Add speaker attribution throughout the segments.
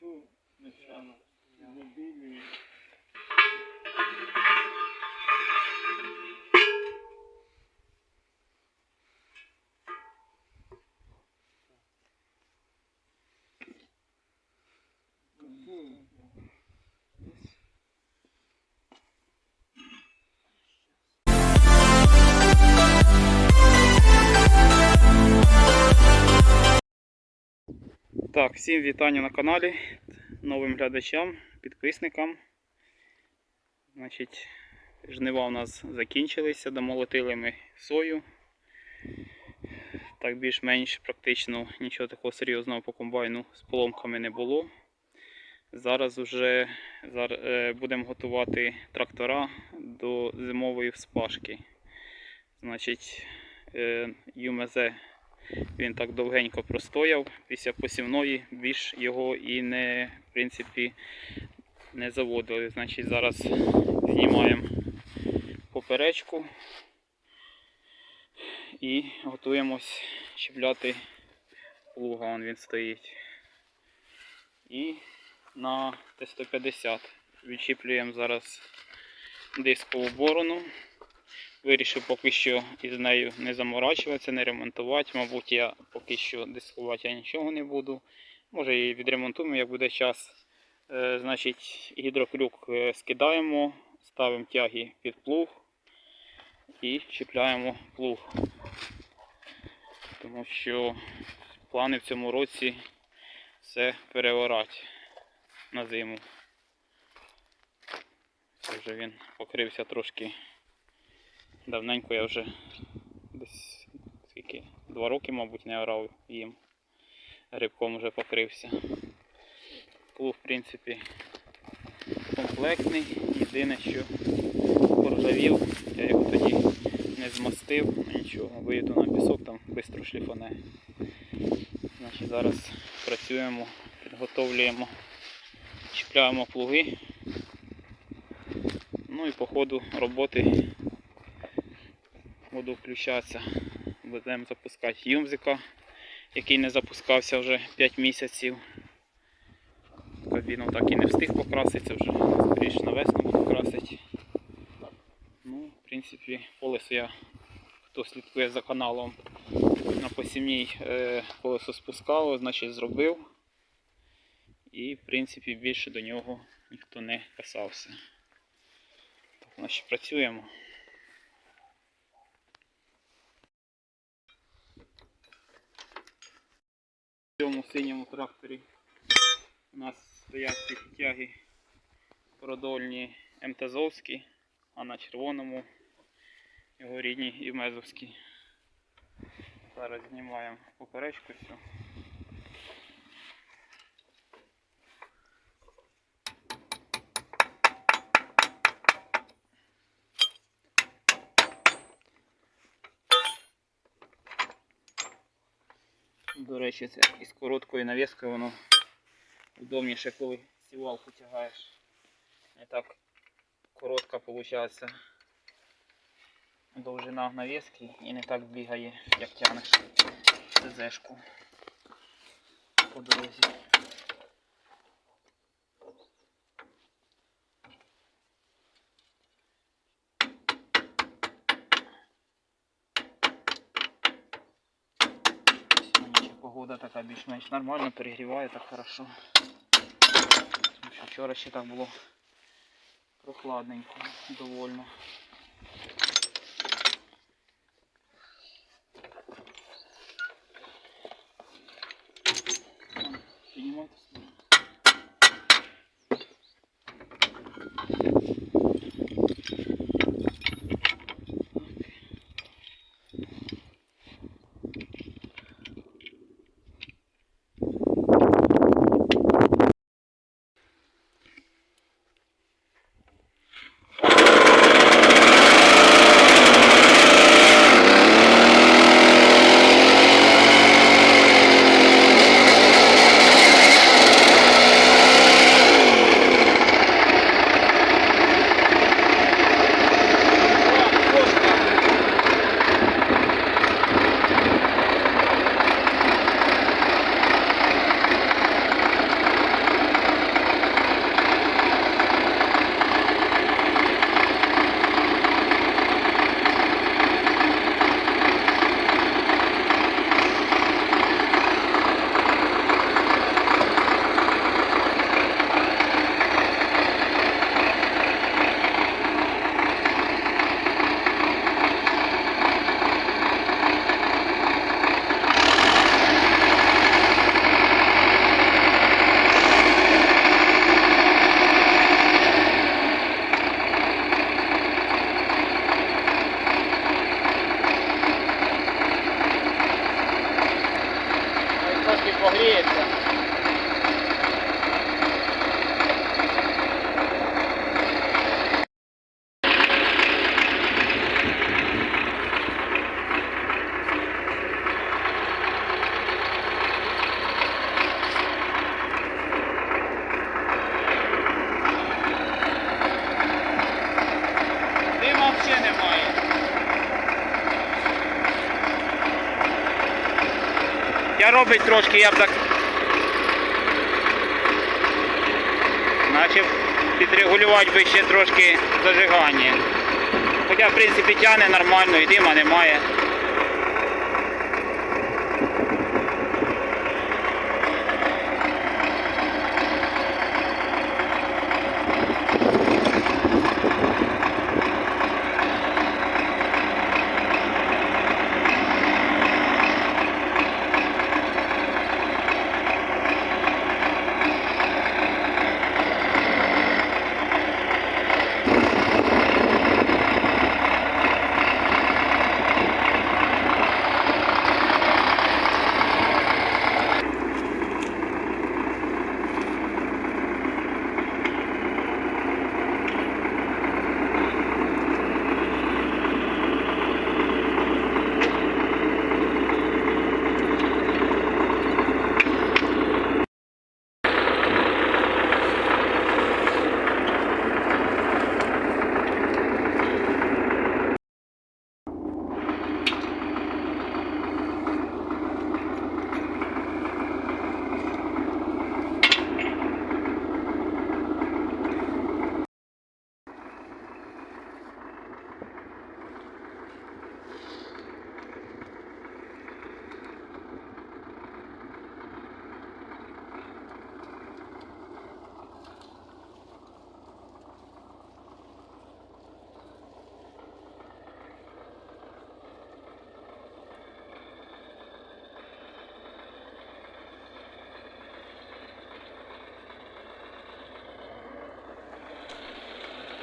Speaker 1: Çok inşallah. Yani
Speaker 2: Так, всім вітання на каналі, новим глядачам, підписникам. Значить, жнива у нас закінчилися, домолотили ми сою. Так більш-менш практично нічого такого серйозного по комбайну з поломками не було. Зараз вже е, будемо готувати трактора до зимової вспашки. Значить, е, ЮМЗ він так довгенько простояв після посівної, більш його і не, в принципі, не заводили. Значить, зараз знімаємо поперечку і готуємось чіпляти плуга, он він стоїть. І на Т-150 відчіплюємо зараз дискову борону. Вирішив поки що із нею не заморачуватися, не ремонтувати. Мабуть, я поки що дискувати я нічого не буду. Може і відремонтуємо, як буде час. Е, значить, гідроклюк е, скидаємо, ставимо тяги під плуг і чіпляємо плуг. Тому що плани в цьому році все переорати на зиму. Це вже він покрився трошки Давненько я вже десь скільки, два роки, мабуть, не орав їм. Грибком вже покрився. Плуг, в принципі, комплектний. Єдине, що поржавів, я його тоді не змастив, нічого, вийду на пісок, там швидко шліфане. Значить, зараз працюємо, підготовлюємо, чіпляємо плуги. Ну і по ходу роботи буду включатися. Будемо запускати юмзика, який не запускався вже 5 місяців. Кабіну так і не встиг покраситися, вже скоріше на весну буду. Ну, в принципі, колесо я, хто слідкує за каналом, на посівній е, колесо спускало, значить зробив. І в принципі більше до нього ніхто не касався. Так, значить працюємо. В цьому синьому тракторі у нас стоять тяги продольні МТЗовські, а на червоному його рідні Імезовські. Зараз знімаємо поперечку всю. До речі, це із короткою навіскою воно удобніше, коли сівалку тягаєш. Не так коротка виходить довжина навіски і не так бігає, як тягнеш ТЗшку по дорозі. погода така більш-менш нормальна, перегріває так хорошо. Тому що вчора ще так було прохладненько, довольно. Ладно, que corrida. Я трошки, я б так. Наче підрегулювати би ще трошки зажигання. Хоча в принципі тягне нормально і дима немає.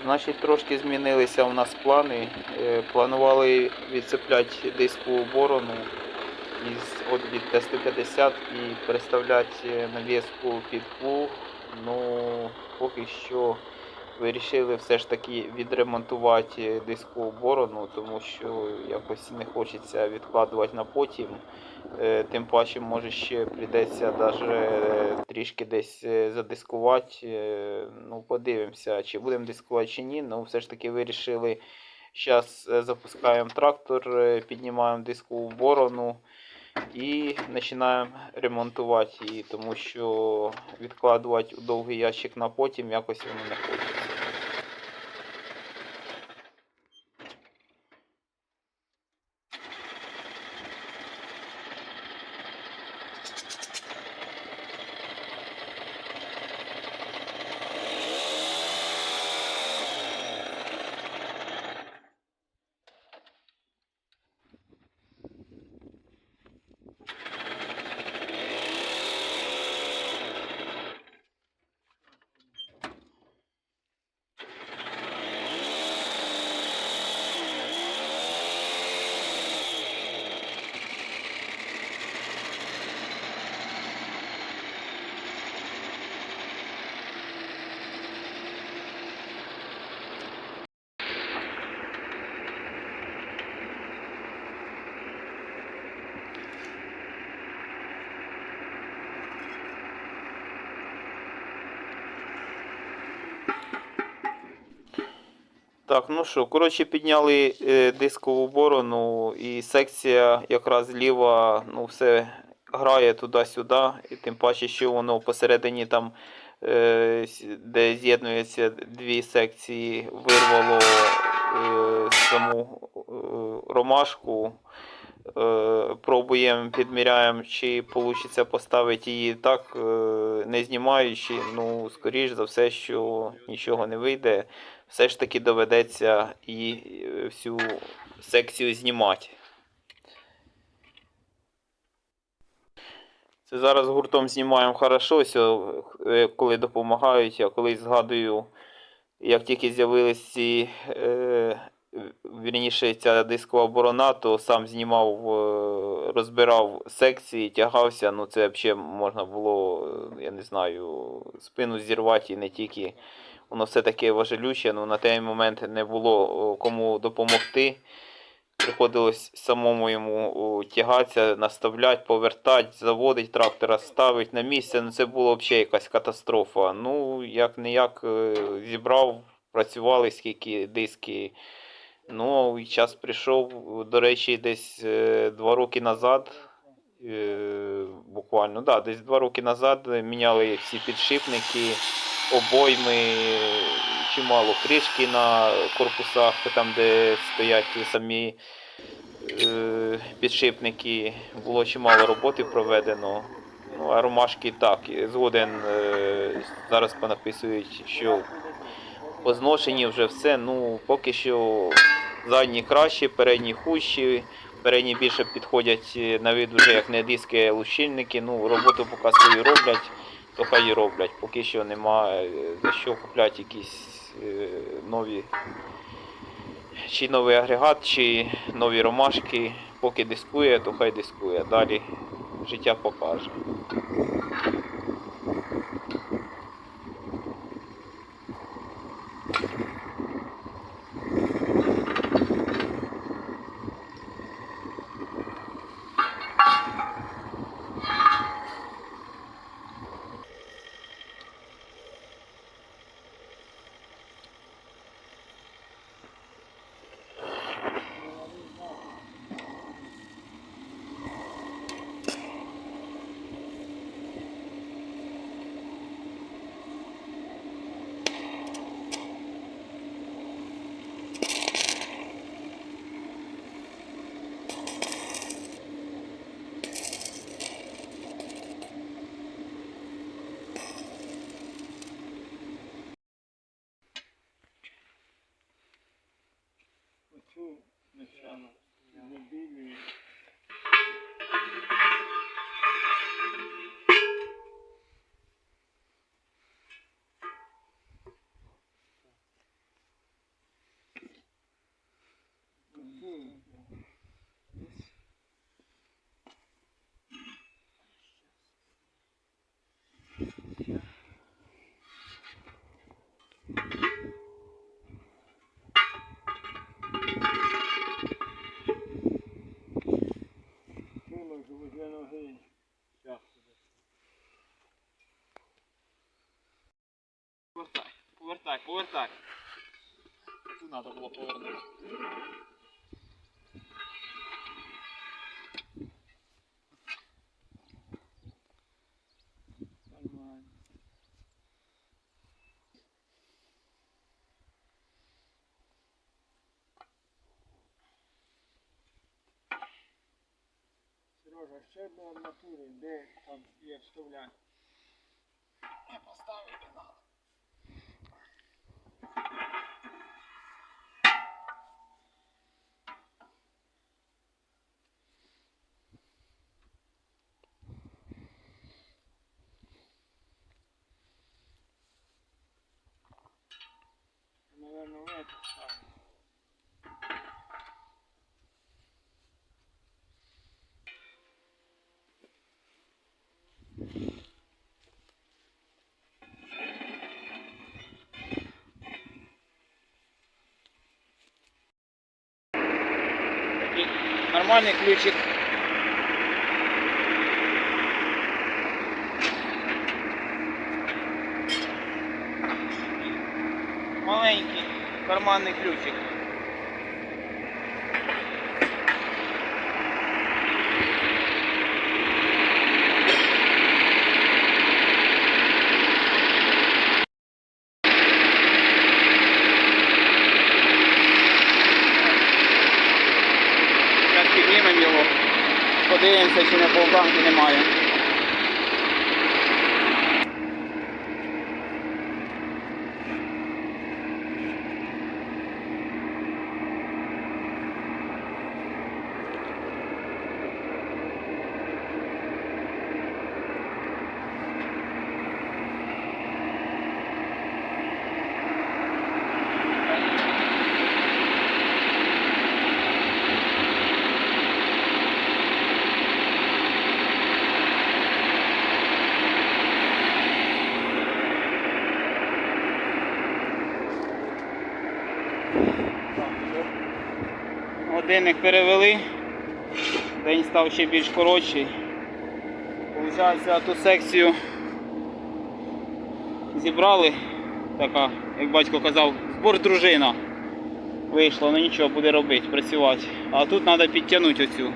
Speaker 2: Значить, трошки змінилися у нас плани. Е, Планували відцепляти дискову борону із від Т-150 і переставляти навіску під плуг. Ну, поки що вирішили все ж таки відремонтувати дискову борону, тому що якось не хочеться відкладувати на потім. Е, Тим паче, може ще прийдеться даже трішки десь е, задискувати. Е, Ну, подивимося, чи будемо дискувати чи ні. Ну, все ж таки вирішили. Зараз запускаємо трактор, е, піднімаємо дискову борону і починаємо ремонтувати її, тому що відкладувати у довгий ящик на потім якось воно не хочеться. Так, ну що, коротше, підняли е, дискову борону, і секція якраз ліва, ну, все грає туди-сюди, і тим паче, що воно посередині там, е, де з'єднуються дві секції, вирвало е, саму е, ромашку. Е, пробуємо, підміряємо, чи вийде поставити її так, е, не знімаючи. Ну, скоріш за все, що нічого не вийде все ж таки доведеться і е, всю секцію знімати. Це зараз гуртом знімаємо хорошо, коли допомагають. Я колись згадую, як тільки з'явились ці е, вірніше, ця дискова борона, то сам знімав, е, розбирав секції, тягався. Ну це взагалі можна було, е, я не знаю, спину зірвати і не тільки. Воно все таке важелюче, ну на той момент не було кому допомогти. Приходилось самому йому тягатися, наставляти, повертати, заводити трактора, ставити на місце. Ну це було взагалі якась катастрофа. Ну, як не як зібрав, працювали скільки диски. Ну, і час прийшов, до речі, десь е, два роки назад. е, Буквально, да, десь два роки назад міняли всі підшипники, обойми, чимало кришки на корпусах, там, де стоять самі е, підшипники. Було чимало роботи проведено. Ну, а ромашки так, згоден зараз понаписують, що позношені вже все. Ну, поки що задні кращі, передні хущі. Передні більше підходять е, на вид вже як не диски, лущильники. Ну, роботу поки свою роблять, то хай і роблять. Поки що немає за що купляти якісь е, нові. Чи новий агрегат, чи нові ромашки. Поки дискує, то хай дискує. Далі життя покаже. Повертай, повертай. Тут треба було повернути.
Speaker 1: Сережа, ще до арматури, де там є вставляти?
Speaker 2: Не поставити треба.
Speaker 1: Наверное, в это ставить.
Speaker 2: Такий нормальний ключик. Маленький карманний ключик. Годинник перевели. День став ще більш коротший. Получається, ту секцію зібрали. Така, як батько казав, збор дружина. Вийшло, ну нічого, буде робити, працювати. А тут треба підтягнути оцю.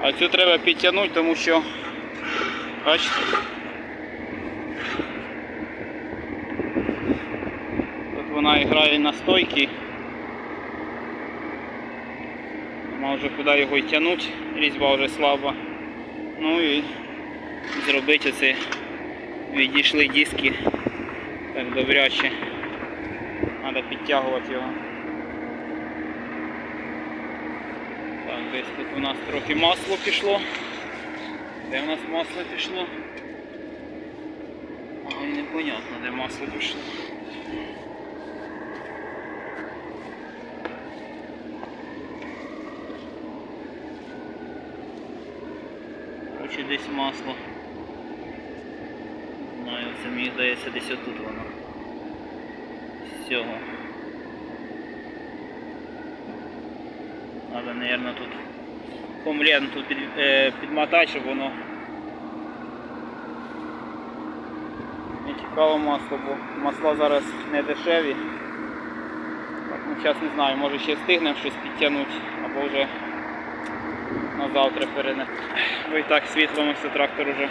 Speaker 2: А цю треба підтягнути, тому що бачите. Вона грає на стойки. Нема вже куди його й тягнути, різьба вже слаба. Ну і зробити оце. Відійшли диски так добряче. Треба підтягувати його. Так, десь тут у нас трохи масло пішло. Де у нас масло пішло? Непонятно, де масло пішло. Десь масло. Знаю, це мені здається десь отут воно. З цього. Надо, наверное, тут комленту під, е, підмотати, щоб воно не тікало масло, бо масла зараз не дешеві. Так, ну, зараз не знаю, може ще встигнемо щось підтягнути, або вже завтра перенести. Бо і так світло все трактор уже